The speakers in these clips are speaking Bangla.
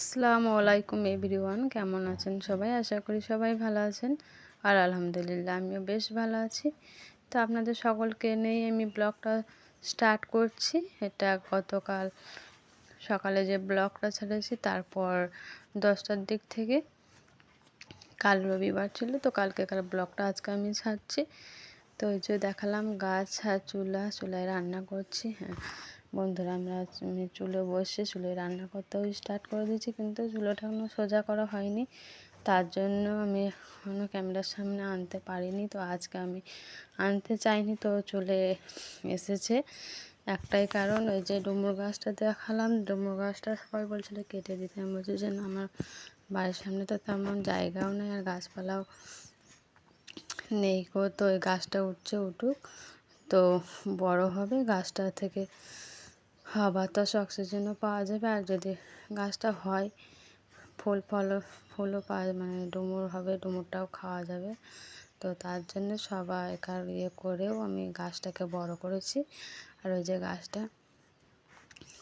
আসসালামু আলাইকুম এভরিওয়ান, কেমন আছেন সবাই? আশা করি সবাই ভালো আছেন। আর আলহামদুলিল্লাহ, আমিও বেশ ভালো আছি। তো আপনাদের সকলকে নিয়ে আমি ব্লগটা স্টার্ট করছি। এটা গতকাল সকালে যে ব্লগটা ছেড়েছি, তারপর দশটার দিক থেকে। কাল রবিবার ছিল, তো কালকে কাল ব্লগটা আজকে আমি ছাড়ছি। তো ওই যে দেখালাম, গাছ আর চুলা, চুলায় রান্না করছি হ্যাঁ। বন্ধুরা, আমরা চুলো বসে চুলোয় রান্না করতেও স্টার্ট করে দিয়েছি, কিন্তু চুলোটা এখনও সোজা করা হয়নি। তার জন্য আমি এখনও ক্যামেরার সামনে আনতে পারিনি, তো আজকে আমি আনতে চাইনি, তো চলে এসেছে। একটাই কারণ, ওই যে ডুমুর গাছটা দেখালাম, ডুমুর গাছটা সবাই বলছিল কেটে দিতে। আমি বলছি যে আমার বাড়ির সামনে তো তেমন জায়গাও নেই, আর গাছপালাও নেই তো ওই গাছটা উঠছে উঠুক, তো বড় হবে গাছটা থেকে হাওয়া বাতাস অক্সিজেনও পাওয়া যাবে। আর যদি গাছটা হয়, ফুল ফলও ফুলও পাওয়া মানে ডুমুর হবে, ডুমুরটাও খাওয়া যাবে। তো তার জন্য সবাইকার ইয়ে করেও আমি গাছটাকে বড় করেছি। আর ওই যে গাছটা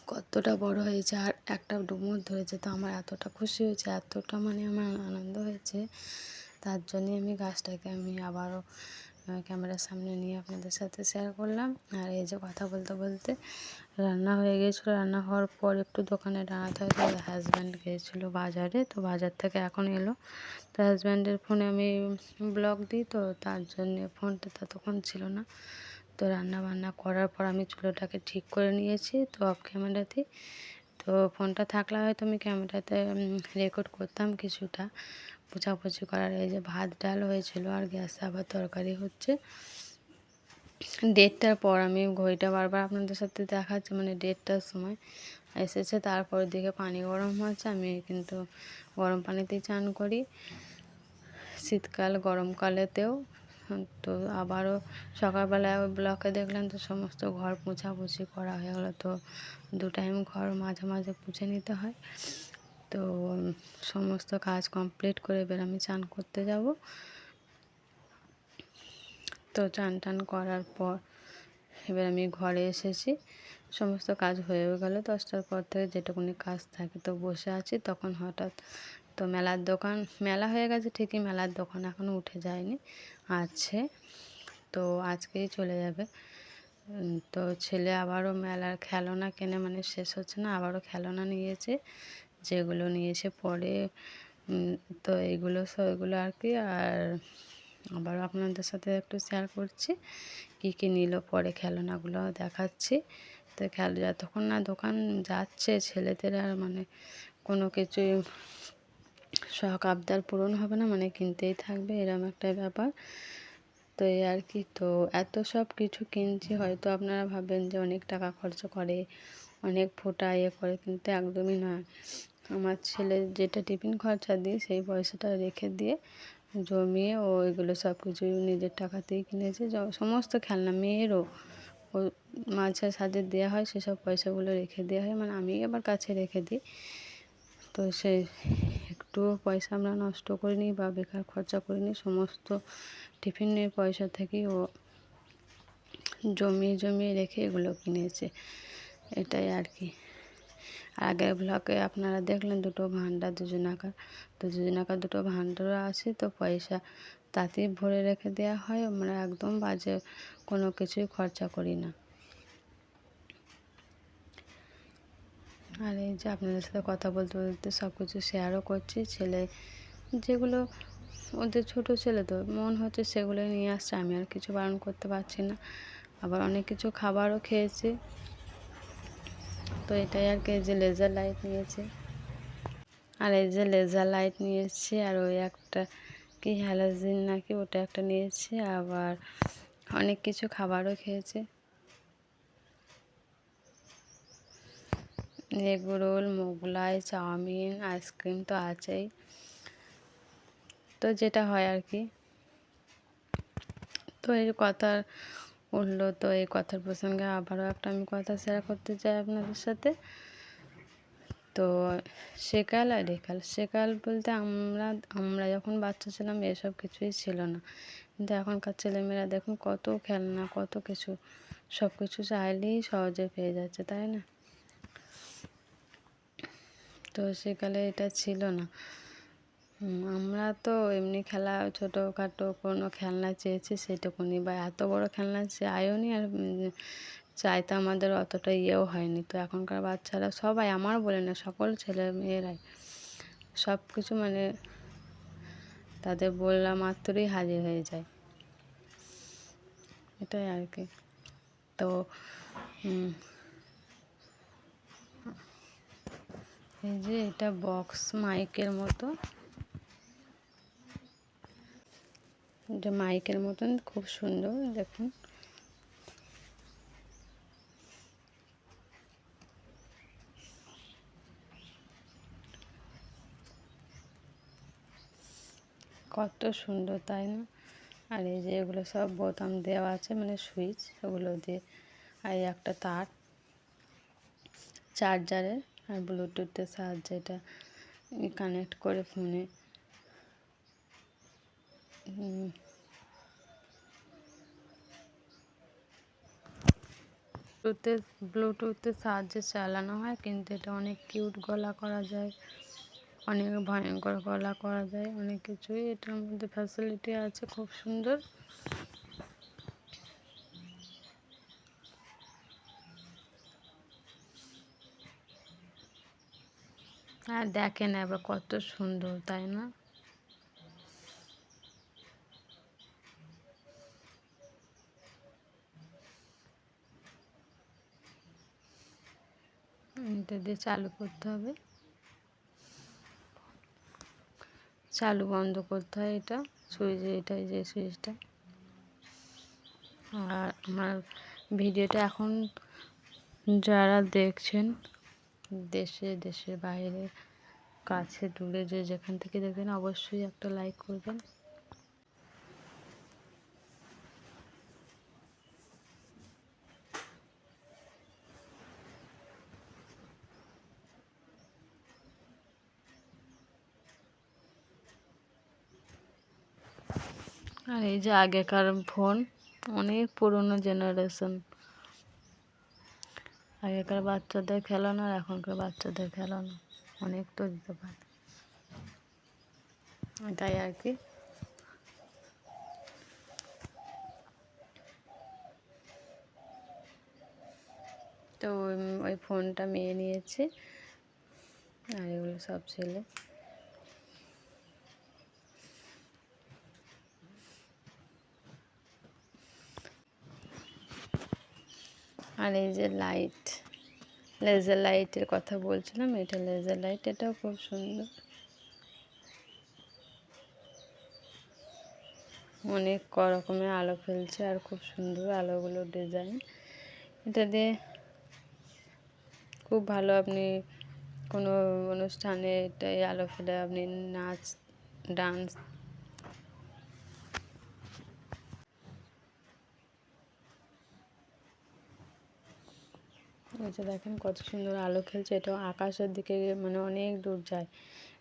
কতটা বড় হয়েছে আর একটা ডুমুর ধরেছে, তো আমার এতটা খুশি হয়েছে, এতটা মানে আমার আনন্দ হয়েছে। তার জন্যে আমি গাছটাকে আমি আবারও ক্যামেরার সামনে নিয়ে আপনাদের সাথে শেয়ার করলাম। আর এই যে কথা বলতে বলতে রান্না হয়ে গিয়েছিল রান্না হওয়ার পর একটু দোকানে দাঁড়াতে হয় তো হাজব্যান্ড গিয়েছিল বাজারে, তো বাজার থেকে এখন এলো। তো হাজব্যান্ডের ফোনে আমি ব্লগ দিই, তো তার জন্যে ফোনটা ততক্ষণ ছিল না। তো রান্না বান্না করার পর আমি চুলোটাকে ঠিক করে নিয়েছি, তো অফ ক্যামেরাতে তো। ফোনটা থাকলে হয়তো আমি ক্যামেরাতে রেকর্ড করতাম কিছুটা। পোছাপুছি করার এই যে ভাত, ডাল হয়েছিল আর গ্যাসে আবার তরকারি হচ্ছে। ডেটটার পর আমি ঘড়িটা বারবার আপনাদের সাথে দেখাচ্ছি মানে ডেটটার সময় এসেছে। তারপর দিকে পানি গরম হয়েছে, আমি কিন্তু গরম পানিতেই চান করি। শীতকাল, গরমকালেতেও। তো আবারও সকালবেলায় ব্লকে দেখলাম তো সমস্ত ঘর পোছাপুছি করা হয়ে গেলো, তো দু টাইম ঘর মাঝে মাঝে পুছে নিতে হয়। তো সমস্ত কাজ কমপ্লিট করে এবার আমি চান করতে যাব। তো চান টান করার পর এবার আমি ঘরে এসেছি। সমস্ত কাজ হয়েও গেল। দশটার পর থেকে যেটুকুনি কাজ থাকে তো বসে আছি। তখন হঠাৎ তো মেলার দোকান, মেলা হয়ে গেছে ঠিকই, মেলার দোকান এখনও উঠে যায়নি, আছে। তো আজকেই চলে যাবে। তো ছেলে আবারও মেলার খেলনা কেনে মানে শেষ হচ্ছে না, আবারও খেলনা নিয়েছে। যেগুলো নিয়েছে পরে তো এইগুলো এগুলো আর কি। আর আবার আপনাদের সাথে একটু শেয়ার করছি, কী কী নিল পরে খেলনাগুলো দেখাচ্ছি। তো খেল, যতক্ষণ না দোকান যাচ্ছে, ছেলেদের আর মানে কোনো কিছুই শখ, আবদার পূরণ হবে না মানে কিনতেই থাকবে, এরম একটা ব্যাপার। তো এই আর কি, তো এত সব কিছু কিনছি, হয়তো আপনারা ভাবেন যে অনেক টাকা খরচ করে, অনেক ফোটা ইয়ে করে, কিন্তু একদমই নয়। আমার ছেলে যেটা টিফিন খরচা দিই সেই পয়সাটা রেখে দিয়ে জমিয়ে ও এগুলো সব কিছু নিজের টাকাতেই কিনেছে। সমস্ত খেলনা, মেয়েরও ও মাঝে সাজে দেওয়া হয়, সেসব পয়সাগুলো রেখে দেওয়া হয়। মানে আমি আবার কাছে রেখে দিই। তো সে একটুও পয়সা আমরা নষ্ট করিনি বা বেকার খরচা করিনি, সমস্ত টিফিনের পয়সা থেকেই ও জমিয়ে জমিয়ে রেখে এগুলো কিনেছে। এটাই আর কি। আগের ব্লকে আপনারা দেখলেন দুটো ভান্ডার, দুজনাকার। তো দুজনাকার দুটো ভান্ডারও আছে, তো পয়সা তাতেই ভরে রেখে দেওয়া হয়। আমরা একদম বাজে কোনো কিছুই খরচা করি না। আর এই যে আপনাদের সাথে কথা বলতে বলতে সব কিছু শেয়ারও করছি। ছেলে যেগুলো, ওদের ছোট ছেলে তো মন হচ্ছে সেগুলো নিয়ে আসছে। আমি আর কিছু বারণ করতে পারছি না। আবার অনেক কিছু খাবারও খেয়েছে। তো এটাই আর কি যে লেজার লাইট নিয়েছে। আর এই যে লেজার লাইট নিয়েছি, আর ওই একটা কি হ্যালোজিন নাকি ওটা একটা নিয়েছি, আবার অনেক কিছু খাবারও খেয়েছে। এগরোল, মোগলাই, চাউমিন, আইসক্রিম তো আছেই। তো যেটা হয় আর কি। তো এই কথা উঠল তো এই কথার প্রসঙ্গে আবারও একটা আমি কথা শেয়ার করতে চাই আপনাদের সাথে। তো সেকাল আর একাল সেকাল বলতে আমরা আমরা যখন বাচ্চা ছিলাম এসব কিছুই ছিল না। কিন্তু এখনকার ছেলেমেয়েরা দেখুন কত খেলনা, কত কিছু, সব কিছু চাইলেই সহজে পেয়ে যাচ্ছে, তাই না? তো সেকালে এটা ছিল না। আমরা তো এমনি খেলা ছোটোখাটো কোনো খেলনা চেয়েছি, সেটুকুনি বা এত বড় খেলনা চাইও নি আর চাইতে আমাদের অতটা ইয়েও হয়নি। তো এখনকার বাচ্চারা সবাই, আমার বলে না, সকল ছেলে মেয়েরাই সব কিছু মানে তাদের বললা মাত্রই হাজির হয়ে যায়। এটাই আর কি। তো এই যে এটা বক্স মাইকের মতো। এটা মাইকের মতন, খুব সুন্দর, দেখুন। কত সুন্দর, তাই না? আর এই যে এগুলো সব বোতাম দেওয়া আছে মানে সুইচ, ওগুলো দিয়ে। আর একটা তার, চার্জারের, আর ব্লুটুথের সাহায্যে এটা কানেক্ট করে ফোনে ব্লুটুথের ব্লুটুথের সাহায্যে চালানো হয়, কিন্তু এটা অনেক কিউট গলা করা যায়, অনেক ভয়ঙ্কর গলা করা যায়, অনেক কিছুই। এটার মধ্যে ফ্যাসিলিটি আছে, খুব সুন্দর। আর দেখেন এবার কত সুন্দর, তাই না? এটা দিয়ে চালু করতে হবে। চালু বন্ধ করতে হয় এটা, সুইচ এটাই যে সুইচটা। আর আমার ভিডিওটা এখন যারা দেখছেন, দেশে, দেশের বাইরে, কাছে, দূরে যে যেখান থেকে দেখবেন, অবশ্যই একটা লাইক করবেন আর এই যে আগেকার ফোন, অনেক পুরনো জেনারেশন আগেকার বাচ্চাদের খেলানো আর এখনকার বাচ্চাদের খেলানো, অনেক তো দিতে পারে এটাই আর কি। তো ওই ফোনটা মেয়ে নিয়েছে, আর এগুলো সব ছেলে। আর এই যে লাইট লেজার লাইটের কথা বলছিলাম, এটা লেজার লাইট এটাও খুব সুন্দর। অনেক রকমের আলো ফেলছে আর খুব সুন্দর আলোগুলো ডিজাইন এটা দিয়ে খুব ভালো আপনি কোনো অনুষ্ঠানে এটাই আলো ফেলে আপনি নাচ ডান্স এই যে দেখেন কত সুন্দর আলো খেলছে, এটাও আকাশের দিকে মানে অনেক দূর যায়।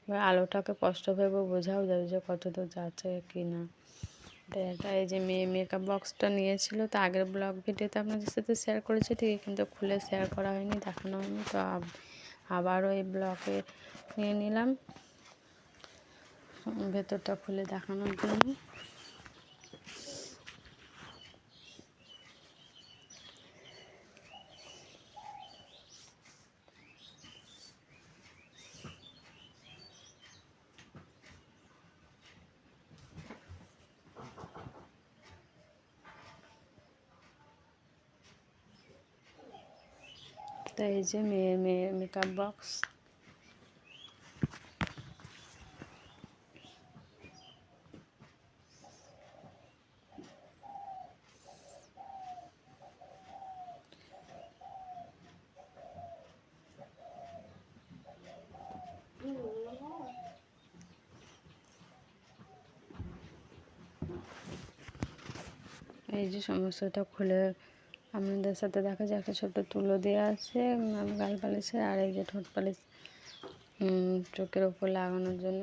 এবার আলোটাকে স্পষ্টভাবে বোঝাও যাবে যে কত দূর যাচ্ছে কি না এটা এই যে মেয়ে মেকআপ বক্সটা নিয়েছিল, তো আগের ব্লগ ভিডিওতে আপনাদের সাথে শেয়ার করেছি, ঠিকই কিন্তু খুলে শেয়ার করা হয়নি, দেখানো হয়নি, তো আবারও এই ব্লগে নিয়ে নিলাম। ভেতরটা খুলে দেখানোর জন্য। তো এই যে মেয়ের মেয়ের মেকআপ বক্স এই যে সমস্যাটা খুলে আপনাদের সাথে দেখা যায়, একটা ছোট তুলো দেওয়া আছে গাল পালিশের আর এই যে ঠোঁট পালিশ চোখের ওপর লাগানোর জন্য।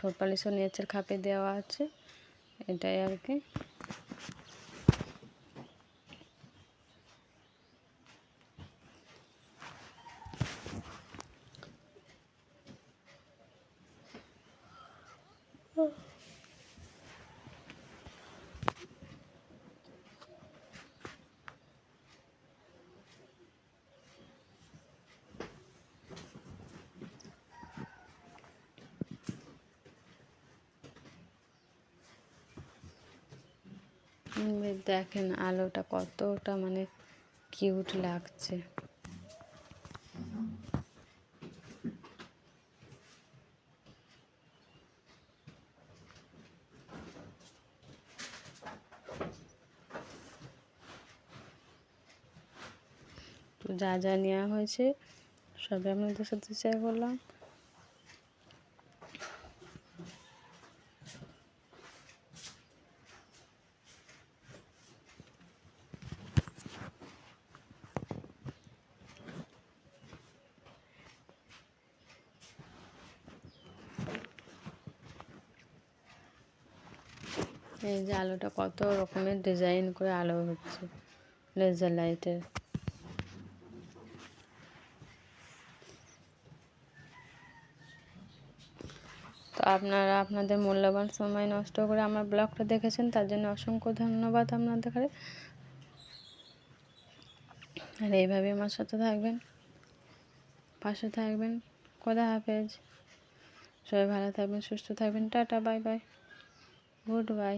ঠোঁট পালিশও নিয়েছে খাপে দেওয়া আছে, এটাই আর কি। দেখেন আলোটা কতটা মানে কিউট লাগছে। তো যা যা নেওয়া হয়েছে, সবই আপনাদের সাথে শেয়ার করলাম। এই যে আলোটা কত রকমের ডিজাইন করে আলো হচ্ছে লেজার লাইটের। তো আপনারা আপনাদের মূল্যবান সময় নষ্ট করে আমার ব্লগটা দেখেছেন, তার জন্য অসংখ্য ধন্যবাদ আপনাদের আর এইভাবে আমার সাথে থাকবেন, পাশে থাকবেন, খোদা হাফেজ। সবাই ভালো থাকবেন, সুস্থ থাকবেন, tata, bye bye, good bye.